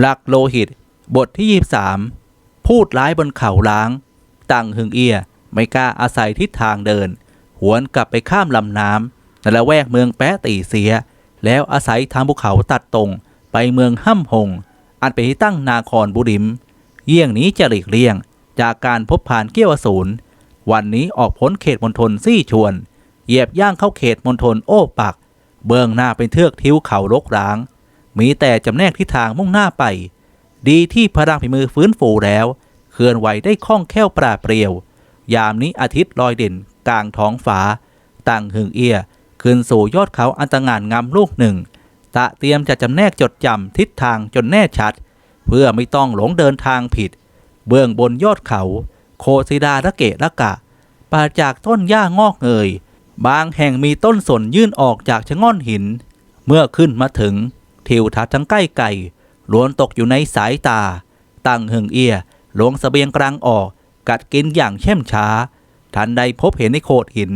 หลักโลหิต บทที่ 23 พูดร้ายบนเขาล้าง ตังหึงเอีย ไม่กล้าอาศัยทิศทางเดิน หวนกลับไปข้ามลำน้ำในละแวกเมืองแปะตีเสีย แล้วอาศัยทางภูเขาตัดตรงไปเมืองห้ำหง อันเป็นที่ตั้งนาครบุริม เยี่ยงนี้จะหลีกเลี่ยง จากการพบผ่านเกี้ยวอสูรวันนี้ออกพ้นเขตมณฑลซี่ชวน เหยียบย่างเข้าเขตมณฑลโอ้ปัก เบื้องหน้าเป็นเทือกทิวเขารกร้าง มีแต่จำแนกทิศทางมุ่งหน้าไป ดีที่พลังฝีมือฟื้นฟูแล้ว เคลื่อนไหวได้คล่องแคล่วปราดเปรียว ยามนี้อาทิตย์ลอยเด่นกลางท้องฟ้าตั้งหึงเอียขึ้นสู่ยอดเขาอันตงานงามลูกหนึ่ง ตะเตรียมจะจำแนกจดจำทิศทางจนแน่ชัด เพื่อไม่ต้องหลงเดินทางผิด เบื้องบนยอดเขา โคศิดาระเกะระกะปาจากต้นหญ้างอกเงย บางแห่งมีต้นสนยื่นออกจากชะง่อนหิน เมื่อขึ้นมาถึง ทิวทัศน์ทั้งใกล้ไก่ล้วนตกอยู่ในสายตา ตั้งหึงเอียลงสเสบียงกลางออก กัดกินอย่างเช่มช้า ทันใดพบเห็นในโขดหิน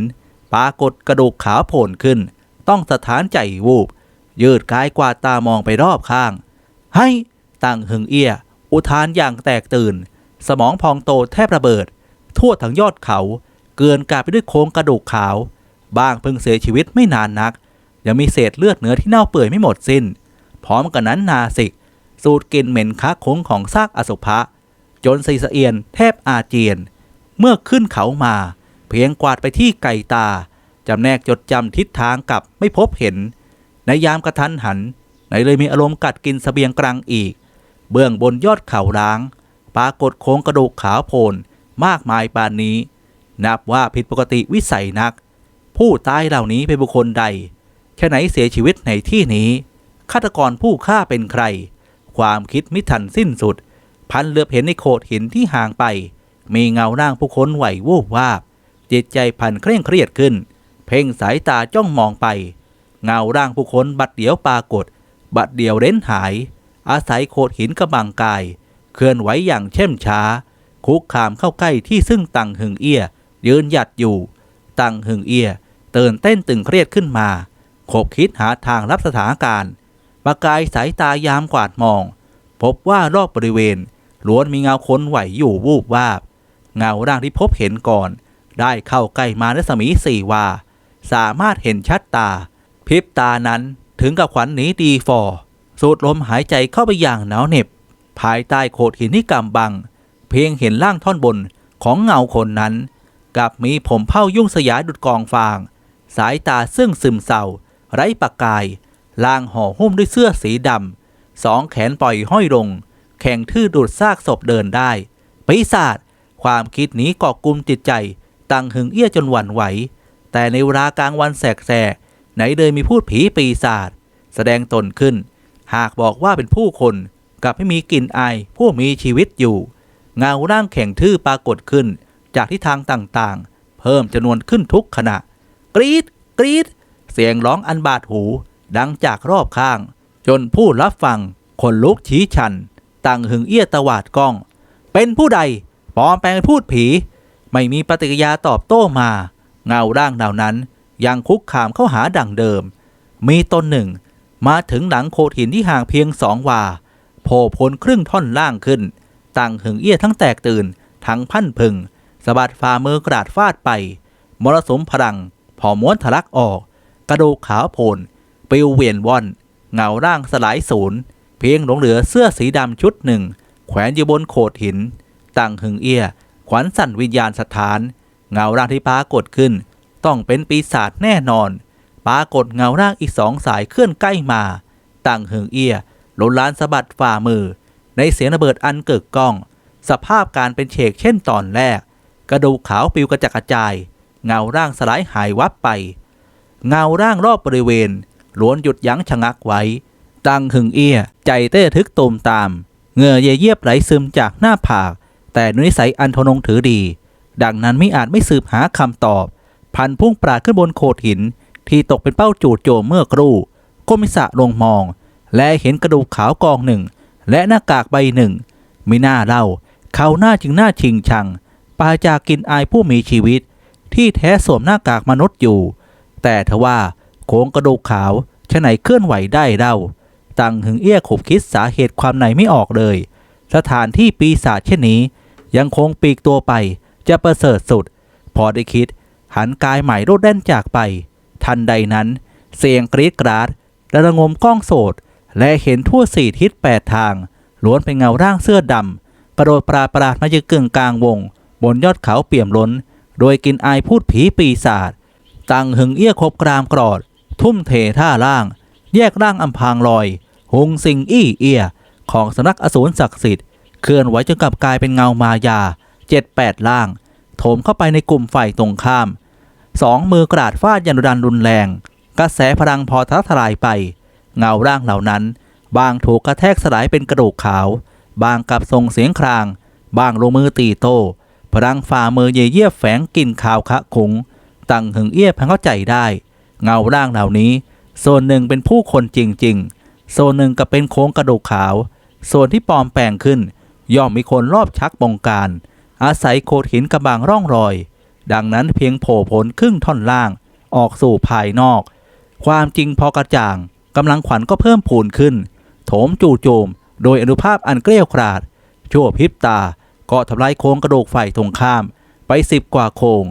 ปรากฏกระดูกขาวโผล่ขึ้น ต้องสถานใจวูบ ยืดกายกวาดตามองไปรอบข้าง ให้ตั้งหึงเอียอุทานอย่างแตกตื่น สมองพองโตแทบระเบิด ทั่วทั้งยอดเขา เกลื่อนกลาดไปด้วยโครงกระดูกขาว บ้างเพิ่งเสียชีวิตไม่นานนัก ยังมีเศษเลือดเนื้อที่เน่าเปื่อยไม่หมดสิน้น พร้อมกันนั้นนาสิก สูดกลิ่นเหม็นค้าคงของซากอสุภะจนสีสะเอียนแทบอาเจียน เมื่อขึ้นเขามา เพียงกวาดไปที่ไก่ตาจำแนกจดจำทิศทางกลับไม่พบเห็น ในยามกระทันหันไหนเลยมีอารมณ์กัดกินสเสบียงกลางอีก เบื้องบนยอดเขาล้าง ปรากฏโครงกระดูกขาวโพลนมากมายปานนี้ นับว่าผิดปกติวิสัยนัก ผู้ตายเหล่านี้เป็นบุคคลใดแค่ไหนเสียชีวิตในที่นี้ ฆาตกรผู้ฆ่าเป็นใคร ความคิดมิทันสิ้นสุด พันเหลือบเห็นในโขดหินที่ห่างไป มีเงาร่างผู้คนไหววูบวาบ จิตใจพันเคร่งเครียดขึ้น เพ่งสายตาจ้องมองไป เงาร่างผู้คนบัดเดียวปรากฏ บัดเดียวเร้นหาย อาศัยโขดหินกระบังกาย เคลื่อนไหวอย่างเช่มช้า คุกคามเข้าใกล้ที่ซึ่งตังหึงเอียยืนหยัดอยู่ ตังหึงเอียเตือนเต้นตึงเครียดขึ้นมาขบคิดหาทางรับสถานการณ์ ประกายสายตายามกวาดมอง พบว่ารอบบริเวณล้วนมีเงาคนไหวอยู่วูบวาบ เงาร่างที่พบเห็นก่อน ได้เข้าใกล้มารัศมีสี่วา สามารถเห็นชัดตา พริบตานั้นถึงกับขวัญหนีดีฟอสูดลมหายใจเข้าไปอย่างหนาวเหน็บ ภายใต้โขดหินที่กำบัง เพียงเห็นร่างท่อนบนของเงาคนนั้นกับมีผมเผ้ายุ่งสยายดุดกองฟาง สายตาซึ่งซึมเศร้า ไร้ประกาย ลางห่อหุ้มด้วยเสื้อสีดำสองแขนปล่อยห้อยลง แข่งทื่อดูดซากศพเดินได้ปีศาจความคิดนี้ก่อกลุมจิตใจตั้งหึงเอี้ยจนหวั่นไหว แต่ในเวลากลางวันแสกๆไหนเลยมีพูดผีปีศาจแสดงตนขึ้น หากบอกว่าเป็นผู้คนกับไม่มีกลิ่นอายผู้มีชีวิตอยู่ เงาร่างแข่งทื่อปรากฏขึ้น จากที่ทางต่างๆ เพิ่มจำนวนขึ้นทุกขณะ กรีดกรีดเสียงร้องอันบาดหู ดังจากรอบข้าง จนผู้รับฟังคนลุกชี้ชันต่างหึงเอี้ยตวาดกล้อง เป็นผู้ใดปลอมแปลงพูดผี ไม่มีปฏิกิริยาตอบโต้มา เงาร่างเหล่านั้นยังคุกคามเข้าหาดังเดิม มีตนหนึ่ง มาถึงหลังโขดหินที่ห่างเพียงสองวาโผล่พ้นครึ่งท่อนล่างขึ้นต่างหึงเอี้ยทั้งแตกตื่น ทั้งพันพึงสะบัดฝ่ามือกระดาษฟาดไป มรสุมพลัง พอม้วนทะลักออก กระดูกขาวโพลน ปลิวเวียนว่อน เงาร่างสลายศูนย์ เพียงหลงเหลือเสื้อสีดำชุดหนึ่ง แขวนอยู่บนโขดหิน ตั้งหึงเอี้ย ขวัญสั่นวิญญาณสถาน เงาร่างที่ปรากฏขึ้น ต้องเป็นปีศาจแน่นอน ปรากฏเงาร่างอีกสองสายเคลื่อนใกล้มา ตั้งหึงเอี้ยหลนล้านสะบัดฝ่ามือ ในเสียงระเบิดอันเกิดก้อง สภาพการเป็นเฉกเช่นตอนแรก กระดูกขาวปิวกระจัดกระจาย เงาร่างสลายหายวับไปเงาร่างรอบบริเวณ ล้วนหยุดยั้งชะงักไว้ ตังหึงเอี้ย ใจเต้ทึกตูมตาม เงื่อเยเยียบไหลซึมจากหน้าผาก แต่นิสัยอันทนงถือดี ดังนั้นไม่อาจไม่สืบหาคำตอบ พันพุ่งปราดขึ้นบนโขดหิน ที่ตกเป็นเป้าจู่โจมเมื่อครู่ก็มิสะลงมอง และเห็นกระดูกขาวกองหนึ่ง และหน้ากากใบหนึ่งไม่น่าเล่า เขาหน้าจึงหน้าชิงชัง ปาจากกินอายผู้มีชีวิต ที่แท้สวมหน้ากากมนุษย์อยู่ แต่ทว่า โครงกระดูกขาวชะไหนเคลื่อนไหวได้เล่าตังหึงเอี้ยขบคิดสาเหตุความไหนไม่ออกเลย สถานที่ปีศาจเช่นนี้ ยังคงปีกตัวไปจะประเสริฐสุด พอได้คิด หันกายใหม่รูดแด่นจากไป ทันใดนั้น เสียงกรีดกราดและระงมกล้องโสด และเห็นทั่วสี่ทิศแปดทาง ล้วนเป็นเงาร่างเสื้อดำกระโดดปราปราดมายืนกึ่งกลางวง บนยอดเขาเปี่ยมล้น โดยกินอายพูดผีปีศาจตังหึงเอี้ยคบกรามกรอด ทุ่มเทท่าล่าง แยกร่างอำพางลอยหงสิงอี้เอีย ของสำนักอสูรศักดิ์สิทธิ์เคลื่อนไหวจนกลับกลายเป็นเงามายาเจ็ดแปดล่าง โถมเข้าไปในกลุ่มฝ่ายตรงข้ามสองมือกระดาดฟาดยันดันรุนแรง กระแสพลังพอทัทลายไป เงาร่างเหล่านั้น บางถูกกระแทกสลายเป็นกระดูกขาว บางกลับส่งเสียงคราง บางลงมือตีโต้พลังฝ่ามือเยี่ยเยียบแฝงกลิ่นข่าวคะขงตั้งหึงเอี้ยพังเข้าใจได้ เงาร่างเหล่านี้ ส่วนหนึ่งเป็นผู้คนจริง ๆ ส่วนหนึ่งก็เป็นโครงกระดูกขาว ส่วนที่ปลอมแปลงขึ้น ย่อมมีคนรอบชักบงการ อาศัยโขดหินกระบางร่องรอย ดังนั้นเพียงโผล่ผลครึ่งท่อนล่าง ออกสู่ภายนอก ความจริงพอกระจ่างกำลังขวัญก็เพิ่มพูนขึ้น โถมจู่โจม โดยอนุภาพอันเกลี้ยกราด ชั่วพริบตาก็ทำลายโครงกระดูกฝ่ายตรงข้าม ไปสิบกว่าโครง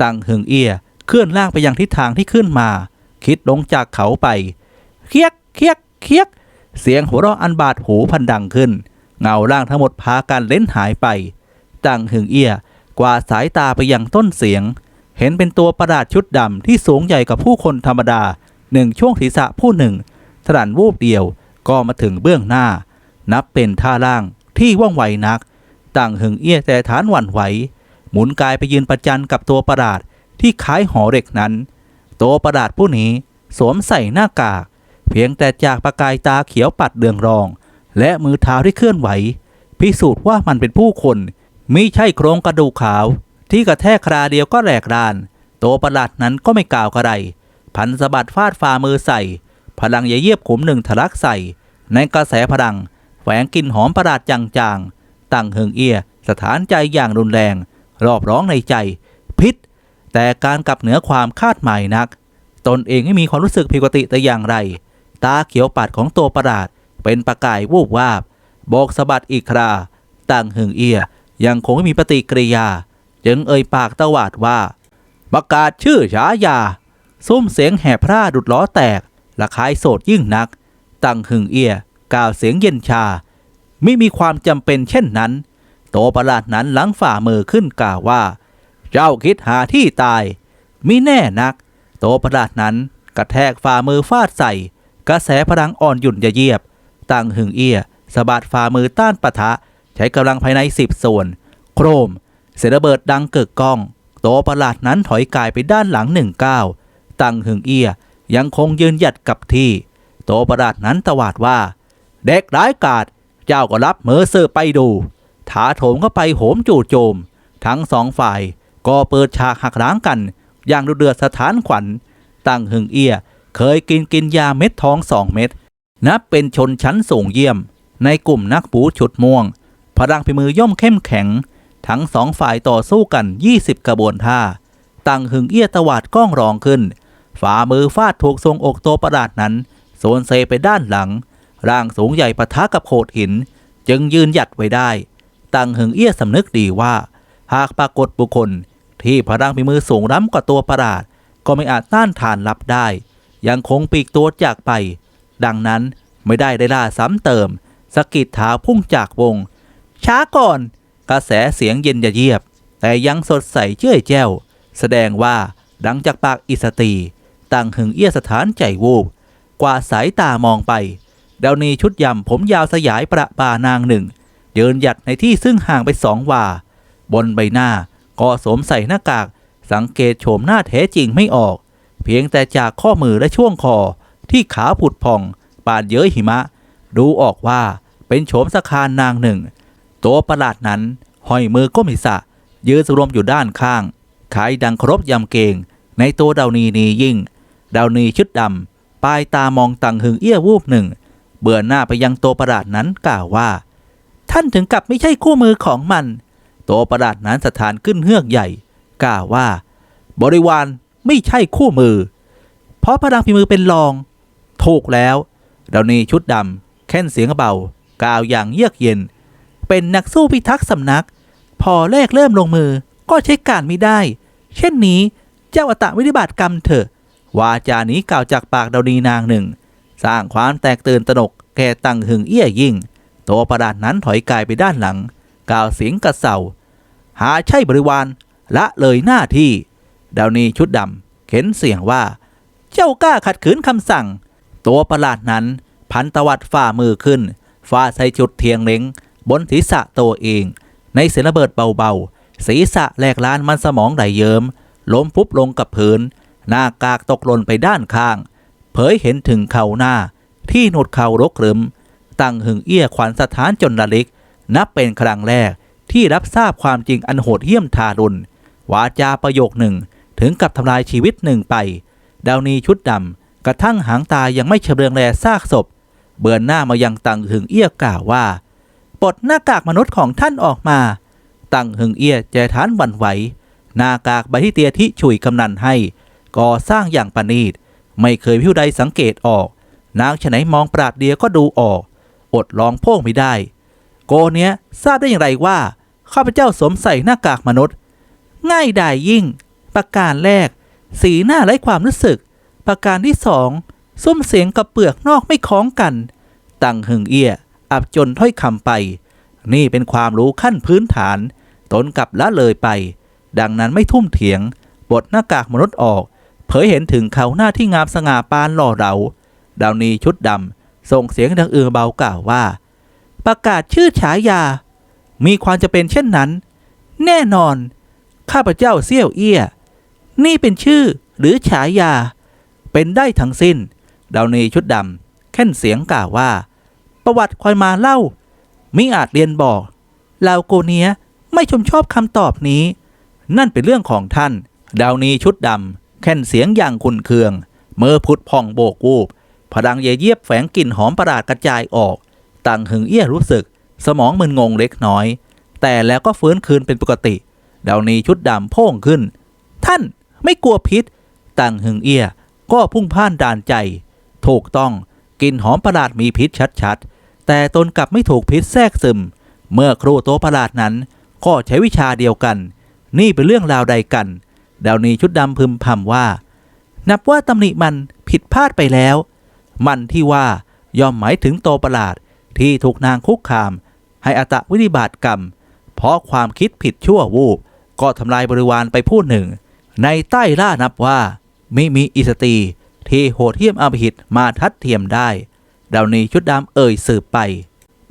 ตั้งหึงเอีย เคลื่อนล่างไปยังทิศทางที่ขึ้นมา คิดลงจากเขาไป เคียกเคียกเคียก เสียงหัวเราะอันบาดหูพันดังขึ้น เงาร่างทั้งหมดพากันเล่นหายไปตั้งหึงเอี้ยกว่าดสายตาไปยังต้นเสียง เห็นเป็นตัวประหลาดชุดดำที่สูงใหญ่กว่าผู้คนธรรมดาหนึ่งช่วงศีรษะผู้หนึ่งสลันวูบเดียวก็มาถึงเบื้องหน้า นับเป็นท่าล่างที่ว่องไวนักตั้งหึงเอี้ยแต่ฐานหวั่นไหว หมุนกายไปยืนประจันกับตัวประหลาด ที่คล้ายหอเหล็กนั้น ตัวประหลาดผู้นี้สวมใส่หน้ากาก เพียงแต่จากประกายตาเขียวปัดเดืองรอง และมือเท้าที่เคลื่อนไหว พิสูจน์ว่ามันเป็นผู้คนมิใช่โครงกระดูกขาว ที่กระแทกคราเดียวก็แหลกราน ตัวประหลาดนั้นก็ไม่กล่าวอะไร พันสะบัดฟาดฝ่ามือใส่ พลังอย่าเยียบขุมหนึ่งทะลักใส่ ในกระแสพลัง แฝงกลิ่นหอมประหลาดจางๆตั้งเฮิงเอียสถานใจอย่างรุนแรง รอบร้องในใจ พิษ แต่การกลับเหนือความคาดหมายนัก ตนเองไม่มีความรู้สึกผิดปกติแต่อย่างไร ตาเขียวปัดของตัวประหลาด เป็นประกายวูบวาบโบกสะบัดอีกคราตั้งหึงเอียยังคงไม่มีปฏิกิริยา จึงเอ่ยปากตวาดว่า ประกาศชื่อฉายาซุ้มเสียงแห่พร่าดุดล้อแตกระคายโสดยิ่งนัก ตั้งหึงเอียกล่าวเสียงเย็นชา ไม่มีความจำเป็นเช่นนั้น โตวประหลาดนั้นหลังฝ่ามือขึ้นกล่าวว่า เจ้าคิดหาที่ตาย มิแน่นัก โตประหลาดนั้นกระแทกฝ่ามือฟาดใส่ กระแสพลังอ่อนหยุ่นยะเยียบ ตั้งหึงเอียสะบัดฝ่ามือต้านปะทะ ใช้กำลังภายในสิบส่วน โครม เสียระเบิดดังเกิดก้อง โตประหลาดนั้นถอยกายไปด้านหลังหนึ่งก้าวตั้งหึงเอียยังคงยืนหยัดกับที่ โตประหลาดนั้นตวาดว่า เด็กร้ายกาจเจ้าก็รับมือเสือไปดู ถาโถมเข้าไปโหมจู่โจม ทั้งสองฝ่าย ก็เปิดฉากหักล้างกัน อย่างดุเดือดสถานขวัญ ตั้งหึงเอียเคยกินกินยาเม็ดทองสองเม็ด นับเป็นชนชั้นสูงเยี่ยม ในกลุ่มนักปูชุดม่วง พลังพิมือย่อมเข้มแข็ง ทั้งสองฝ่ายต่อสู้กัน 20 กระบวนท่า ตั้งหึงเอี้ยตวาดก้องรองขึ้น ฝ่ามือฟาดถูกทรงอกโตประหลาดนั้นโซนเซไปด้านหลัง ร่างสูงใหญ่ปะทะกับโขดหิน จึงยืนหยัดไว้ได้ ตั้งหึงเอี้ยสำนึกดีว่า หากปรากฏบุคคล ที่พลังพิมือสูงล้ำกว่าตัวประหลาด ก็ไม่อาจต้านทานรับได้ ยังคงปีกตัวจากไป ดังนั้นไม่ได้ได้ล่าซ้ำเติมสกิดเท้าพุ่งจากวง ช้าก่อน กระแสเสียงเย็นยะเยียบ แต่ยังสดใสเจ้ยแจ้ว แสดงว่าดังจากปากอิสตีตั้งหึงเอี้ยสถานใจวูบกว่าสายตามองไปดาวนีชุดยำผมยาวสยายประปานางหนึ่งยืนหยัดในที่ซึ่งห่างไปสองวา บนใบหน้า ก็สวมใส่หน้ากาก สังเกตโฉมหน้าแท้จริงไม่ออก เพียงแต่จากข้อมือและช่วงคอ ที่ขาผุดพอง ปาดเย้ยหิมะ ดูออกว่าเป็นโฉมสคานนางหนึ่ง ตัวประหลาดนั้นห้อยมือก้มศีรษะยืนสรวมอยู่ด้านข้างขายดังครบยำเกง ในตัวดาวนีนียิ่ง ดาวนีชุดดำปลายตามองตังหึงเอี้ยวูบหนึ่ง เบื่อหน้าไปยังตัวประหลาดนั้นกล่าวว่า ท่านถึงกับไม่ใช่คู่มือของมัน ตัวประหลาดนั้นสถานขึ้นเฮือกใหญ่กล่าวว่า บริวารไม่ใช่คู่มือ เพราะพลังฝีมือเป็นรอง ถูกแล้วดาวนีชุดดำแค่นเสียงเบากล่าวอย่างเยือกเย็น เป็นนักสู้พิทักษ์สำนัก พอแรกเริ่มลงมือก็ใช้การไม่ได้ เช่นนี้เจ้าอตะวิริบาตกรรมเถอะ วาจานี้กล่าวจากปากดาวนีนางหนึ่ง สร้างความแตกตื่นตนกแก่ตังหึงเอี้ยยิ่ง ตัวประดาษนั้นถอยกายไปด้านหลัง กล่าวเสียงกระเซา หาใช่บริวารละเลยหน้าที่ ดาวนีชุดดำเข็นเสียงว่า เจ้ากล้าขัดขืนคำสั่ง ตัวประหลาดนั้นพันตวัดฝ่ามือขึ้นฟาใส่จุดเทียงเล้ง บนศีรษะตัวเอง ในเสียงระเบิดเบาๆ ศีรษะแหลกลานมันสมองไหลเยิม้มล้มฟุบลงกับพื้น หน้ากากตกหล่นไปด้านข้าง เผยเห็นถึงเข่าหน้า ที่หนวดเข่ารกรึม ตั้งหึงเอี้ยขวัญสถานจนระลิก นับเป็นครั้งแรก ที่รับทราบความจริงอันโหดเหี้ยมทารุณวาจาประโยคหนึ่งถึงกับทำลายชีวิตหนึ่งไป ดาวนีชุดดำกระทั่งหางตายังไม่เฉเบืองแลซากศพ เบือนหน้ามายังตังหึงเอี้ยกล่าวว่าปลดหน้ากากมนุษย์ของท่านออกมา ตังหึงเอี้ยใจทานหวั่นไหว หน้ากากใบที่เตียที่ฉุยกำนันให้ ก่อสร้างอย่างประณีต ไม่เคยผู้ใดสังเกตออก นางฉไหนมองปราดเดียก็ดูออก อดลองโพ่งไม่ได้ โกเนี้ยทราบได้อย่างไรว่า ข้าพเจ้าสวมใส่หน้ากากมนุษย์ ง่ายดายยิ่ง ประการแรก สีหน้าไร้ความรู้สึก ประการที่สองซุ้มเสียงกับเปลือกนอกไม่คล้องกัน ตั้งหึงเอี้ย อับจนถ้อยคำไป นี่เป็นความรู้ขั้นพื้นฐาน ตนกับละเลยไป ดังนั้นไม่ทุ่มเถียง บทหน้ากากมนุษย์ออก เผยเห็นถึงเขาหน้าที่งามสง่าปานหล่อเหลาดาวนีชุดดำส่งเสียงดังเอือเบากล่าวว่า ประกาศชื่อฉายา มีความจะเป็นเช่นนั้น แน่นอน ข้าพเจ้าเซี่ยวเอี้ย นี่เป็นชื่อหรือฉายา เป็นได้ทั้งสิ้น ดาวนีชุดดำแค่นเสียงกล่าวว่า ประวัติคอยมาเล่า มิอาจเรียนบอกลาวโกเนียไม่ชมชอบคำตอบนี้ นั่นเป็นเรื่องของท่าน ดาวนีชุดดำแค่นเสียงอย่างคุนเคือง เมื่อพุดพองโบกวูบพลังเยเยียบแฝงกลิ่นหอมประหลาดกระจายออก ต่างหึงเอี้ยรู้สึก สมองมึนงงเล็กน้อย แต่แล้วก็ฟื้นคืนเป็นปกติ ดาวนีชุดดำโพ่งขึ้น ท่านไม่กลัวพิษต่างหึงเอี้ย ก็พุ่งพ่านด่านใจ ถูกต้องกลิ่นหอมประหลาดมีพิษชัดๆ แต่ตนกลับไม่ถูกพิษแทรกซึม เมื่อครูโตประหลาดนั้น ก็ใช้วิชาเดียวกัน นี่เป็นเรื่องราวใดกัน ดาวนีชุดดำพึมพำว่า นับว่าตำหนิมันผิดพลาดไปแล้ว มันที่ว่าย่อมหมายถึงโตประหลาดที่ถูกนางคุกคาม ให้อัตวินิบาตกรรม เพราะความคิดผิดชั่ววูบก็ทำลายบริวารไปผู้หนึ่ง ในใต้ล่านับว่าไม่มีอิสตีที่โหดเหี้ยมอำมหิตมาทัดเทียมได้ดาวนี้ชุดดำเอ่ยสืบไป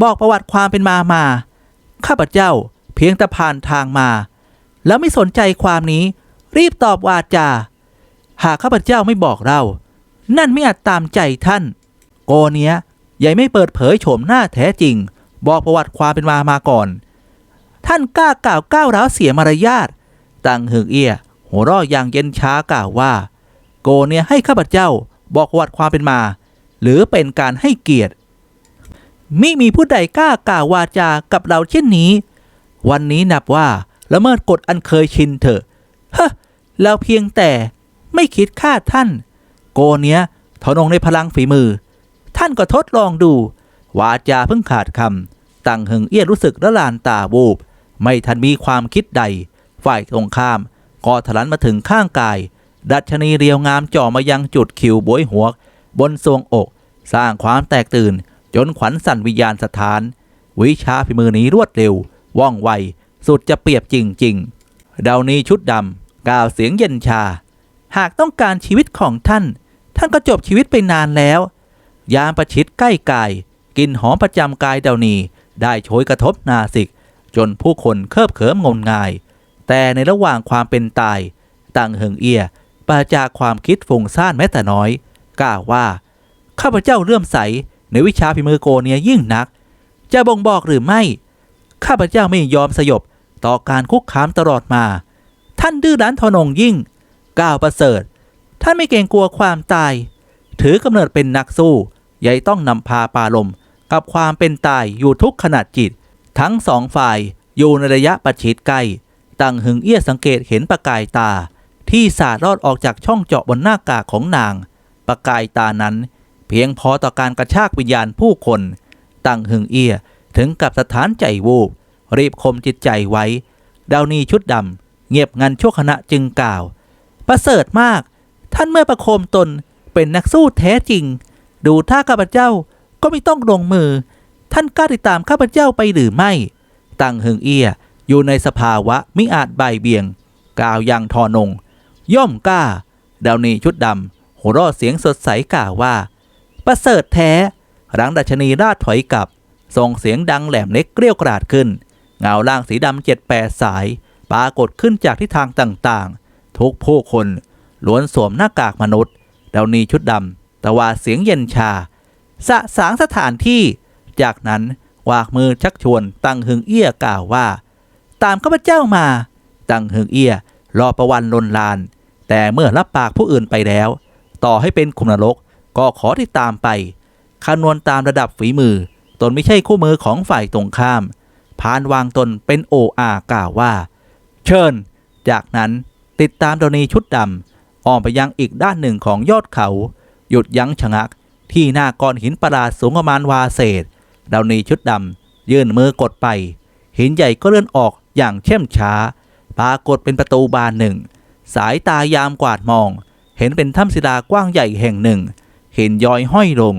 บอกประวัติความเป็นมามา ข้าพเจ้าเพียงแต่ผ่านทางมา แล้วไม่สนใจความนี้ รีบตอบวาจา หากข้าพเจ้าไม่บอกเรา นั่นไม่อาจตามใจท่าน โกเนี้ยใหญ่ไม่เปิดเผยโฉมหน้าแท้จริง บอกประวัติความเป็นมามาก่อน ท่านกล้ากล่าวก้าวร้าวเสียมารยาทตังหึงเอียหัวเร่ออย่างเย็นช้ากล่าวว่า โกเนี่ยให้ข้าพเจ้าบอกประวัติความเป็นมา หรือเป็นการให้เกียรติมิมีผู้ใดกล้ากล่าววาจากับเราเช่นนี้ วันนี้นับว่าละเมิดกฎอันเคยชินเถอะเฮ้เราเพียงแต่ไม่คิดฆ่าท่าน โกเนี้ยทนงในพลังฝีมือ ท่านก็ทดลองดู วาจาเพิ่งขาดคำตังหึงเอี้ยรู้สึกละลานตาวูบ ไม่ทันมีความคิดใด ฝ่ายตรงข้ามก็ถลันมาถึงข้างกาย ดัชนีเรียวงามจ่อมายังจุดคิวบวยหัวบนทรวงอก สร้างความแตกตื่น จนขวัญสั่นวิญญาณสถาน วิชาฝีมือนี้รวดเร็ว ว่องไว สุดจะเปรียบจริงๆดานี้ชุดดำกล่าวเสียงเย็นชา หากต้องการชีวิตของท่าน ท่านก็จบชีวิตไปนานแล้ว ยามประชิดใกล้กาย กลินหอมประจำกายเดานีได้โชยกระทบนาสิก จนผู้คนเคิบเขิมงมงาย แต่ในระหว่างความเป็นตายตังเหิงเอียปราจากความคิดฟุ้งซ่านแม้แต่น้อยกล่าวว่า ข้าพเจ้าเลื่อมใสในวิชาพิมือโกเนียยิ่งนัก จะบ่งบอกหรือไม่ ข้าพเจ้าไม่ยอมสยบต่อการคุกคามตลอดมา ท่านดื้อรั้นทนงยิ่งกล่าวประเสริฐ ท่านไม่เกรงกลัวความตาย ถือกำเนิดเป็นนักสู้ ใหญ่ต้องนำพาปาลม กับความเป็นตายอยู่ทุกขนาดจิต ทั้งสองฝ่ายอยู่ในระยะประชิดใกล้ตังหึงเอี้ยสังเกตเห็นประกายตา ที่สาดรอดออกจากช่องเจาะบนหน้ากากของนาง ประกายตานั้น เพียงพอต่อการกระชากวิญญาณผู้คนตั้งหึงเอี้ยถึงกับสถานใจวูบรีบคมจิตใจไว้ ดาวนีชุดดำเงียบงันชั่วขณะจึงกล่าว ประเสริฐมาก ท่านเมื่อประโคมตนเป็นนักสู้แท้จริง ดูท่าข้าพเจ้า ก็ไม่ต้องลงมือ ท่านกล้าติดตามข้าพเจ้าไปหรือไม่ ตั้งหึงเอียอยู่ในสภาวะมิอาจใบเบี่ยง กล่าวอย่างทอนง ย่อมกล้า ดาวนีชุดดำหัวเราะเสียงสดใสกล่าวว่า ประเสริฐแท้หลังดัชนีราดถอยกลับ ส่งเสียงดังแหลมเล็กเกลี้ยวกราดขึ้น เงาล่างสีดำเจ็ดแปดสาย ปรากฏขึ้นจากทิศทางต่างๆ ทุกผู้คนล้วนสวมหน้ากากมนุษย์ดาวนีชุดดำแต่ว่าเสียงเย็นชา สะสางสถานที่ จากนั้นวากมือชักชวนตังหึงเอี้ยกล่าวว่า ตามข้าพเจ้ามา ตังหึงเอี้ยรอประวันลนลาน แต่เมื่อรับปากผู้อื่นไปแล้ว ต่อให้เป็นขุมนรกก็ขอที่ตามไปคำนวณตามระดับฝีมือ ตนไม่ใช่คู่มือของฝ่ายตรงข้ามพานวางตนเป็นโออากล่าวว่า เชิญ จากนั้นติดตามดนีชุดดำอ้อมไปยังอีกด้านหนึ่งของยอดเขา หยุดยั้งชะงัก ที่หน้าก้อนหินประหลาดสูงประมาณวาเศษดาวนีชุดดำยื่นมือกดไป หินใหญ่ก็เลื่อนออกอย่างเช่มช้า ปรากฏเป็นประตูบานหนึ่ง สายตายามกวาดมอง เห็นเป็นถ้ำศิลากว้างใหญ่แห่งหนึ่งหินย้อยห้อยลง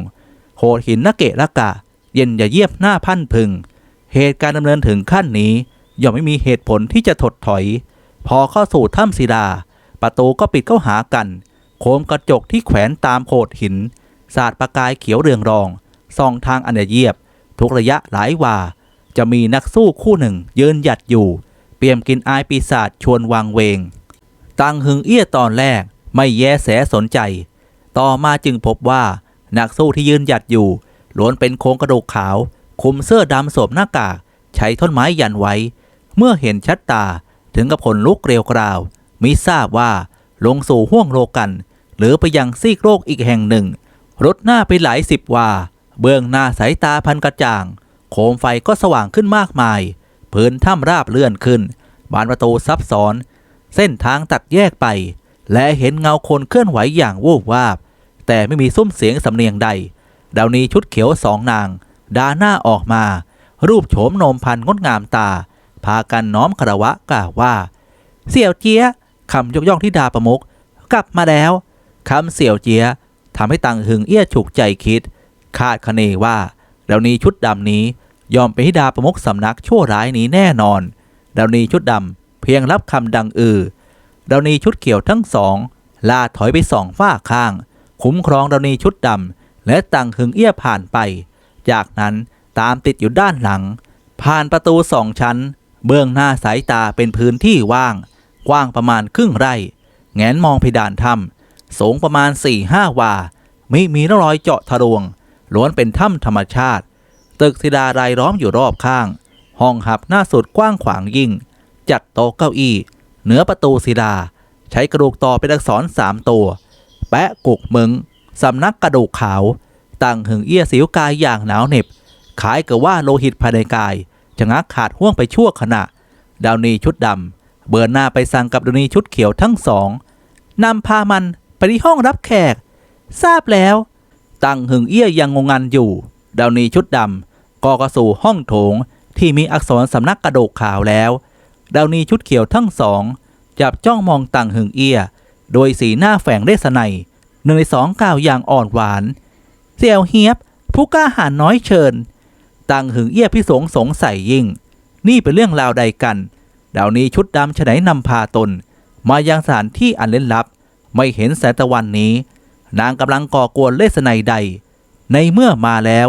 โหดหินละเกะละกะ เย็นอย่าเยียบหน้าพันพึง เหตุการณ์ดำเนินถึงขั้นนี้ย่อมไม่มีเหตุผลที่จะถดถอย พอเข้าสู่ถ้ำศิลา ประตูก็ปิดเข้าหากัน โคมกระจกที่แขวนตามโขดหิน สาดประกายเขียวเรืองรองส่องทางอันเยียบ ทุกระยะหลายวา จะมีนักสู้คู่หนึ่งยืนหยัดอยู่ เปี่ยมกินอายปีศาจชวนวางเวง ตังหึงเอี้ยตอนแรกไม่แยแสสนใจ ต่อมาจึงพบว่านักสู้ที่ยืนหยัดอยู่ล้วนเป็นโครงกระดูกขาว คุมเสื้อดำสวมหน้ากาก ใช้ท่อนไม้ยันไว้ เมื่อเห็นชัดตาถึงกับผลลุกเกลียวกราว มิทราบว่าลงสู่ห้วงโลกัน หรือไปยังซีกโลกอีกแห่งหนึ่ง รถหน้าไปหลายสิบว่า เบื้องหน้าสายตาพันกระจ่าง โคมไฟก็สว่างขึ้นมากมายพื้นถ้ำราบเลื่อนขึ้น บานประตูซับซ้อน เส้นทางตัดแยกไป และเห็นเงาคนเคลื่อนไหวอย่างวูบวาบ แต่ไม่มีซุ้มเสียงสำเนียงใด ดาวนี้ชุดเขียวสองนาง ดาหน้าออกมา รูปโฉมโนมพันงดงามตา พากันน้อมคารวะกล่าวว่า เสี่ยวเจียคำยกย่องที่ดาประมุกกลับมาแล้วคำเสี่ยวเจีย ทำให้ตังหึงเอี้ยฉุกใจคิด คาดคะเนว่าดาวนีชุดดำนี้ยอมเป็นธิดาประมุกสำนักชั่วร้ายนี้แน่นอนดาวนีชุดดำเพียงรับคำดังอือดาวนีชุดเขียวทั้งสองลาถอยไปสองฝ้าข้าง คุ้มครองดาวนีชุดดำและตังหึงเอี้ยผ่านไป จากนั้นตามติดอยู่ด้านหลัง ผ่านประตูสองชั้น เบื้องหน้าสายตาเป็นพื้นที่ว่าง กว้างประมาณครึ่งไร่แงนมองเพดานถ้ำ สูงประมาณ4ี่ห้าวาไม่มีร่องรอยเจาะทะลวง ล้วนเป็นถ้ำธรรมชาติ ตึกศิดารายล้อมอยู่รอบข้าง ห้องหับหน้าสุดกว้างขวางยิ่ง จัดโต๊ะเก้าอี้ เหนือประตูศิลา ใช้กระดูกต่อเป็นอักษรสามตัว แปะกุกมึงสำนักกระดูกขาว ตั้งหึงเอี้ยสิวกายอย่างหนาวเหน็บขายกับว่าโลหิตภายในกายจะงักขาดห่วงไปชั่วขณะ ดาวนีชุดดำเบือนหน้าไปสั่งกับดาวนีชุดเขียวทั้งสองนำพามัน ไปที่ห้องรับแขก ทราบแล้ว ตั้งหึงเอี้ยยังงงงันอยู่ ดาวนีชุดดำก็กระสู่ห้องโถงที่มีอักษรสำนักกระโดกขาวแล้ว ดาวนีชุดเขียวทั้งสอง จับจ้องมองตังหึงเอี้ย โดยสีหน้าแฝงเรศนัยหนึ่งในสองกล่าวอย่างอ่อนหวานเสี่ยวเฮียบผู้กล้าหาญน้อยเชิญตังหึงเอี้ยพิสงสงสัยยิ่ง นี่เป็นเรื่องราวใดกันดาวนี้ชุดดำฉะไหนนำพาตน มายังสถานที่อันเล่นลับ ไม่เห็นแสงตะวันนี้ นางกำลังก่อกวนเลสไนใด ในเมื่อมาแล้ว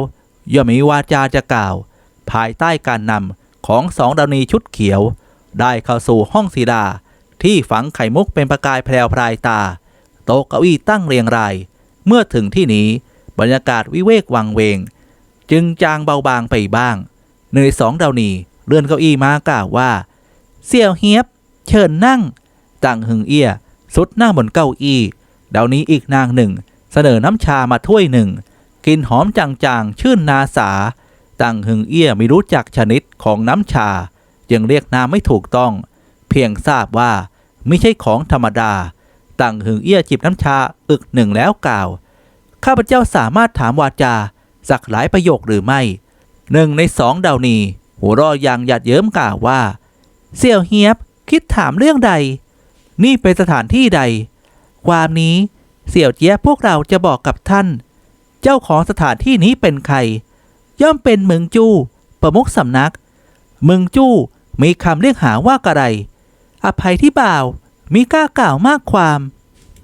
ย่อมมีวาจาจะกล่าว ภายใต้การนำของสองดาวนีชุดเขียว ได้เข้าสู่ห้องสีดา ที่ฝังไข่มุกเป็นประกายแพรวพรายตา โต๊ะเก้าอี้ตั้งเรียงราย เมื่อถึงที่นี้บรรยากาศวิเวกวังเวง จึงจางเบาบางไปบ้างเนยสองดาวนีเลื่อนเก้าอี้มากล่าวว่า เสี่ยวเฮียบ เชิญนั่ง ตังหึงเอี้ย สุดหน้าบนเก้าอี้เดาวนี้อีกนางหนึ่ง เสนอน้ำชามาถ้วยหนึ่ง กินหอมจางๆ ชื่นนาสาตังหึงเอี้ยไม่รู้จักชนิดของน้ำชา จึงเรียกนามไม่ถูกต้อง เพียงทราบว่าไม่ใช่ของธรรมดาตังหึงเอี้ยจิบน้ำชาอึกหนึ่งแล้วกล่าว ข้าพเจ้าสามารถถามวาจาสักหลายประโยคหรือไม่หนึ่งในสองเดานีหัวเรออย่างหยัดเยิ้มกล่าวว่า เสี่ยวเฮียบคิดถามเรื่องใด นี่เป็นสถานที่ใด ความนี้เสี่ยวเจี๊ยพวกเราจะบอกกับท่าน เจ้าของสถานที่นี้เป็นใคร ย่อมเป็นเมืองจู้ประมุขสำนักเมืองจู้มีคำเรียกหาว่ากระไร อภัยที่บ่าวมีกล้ากล่าวมากความ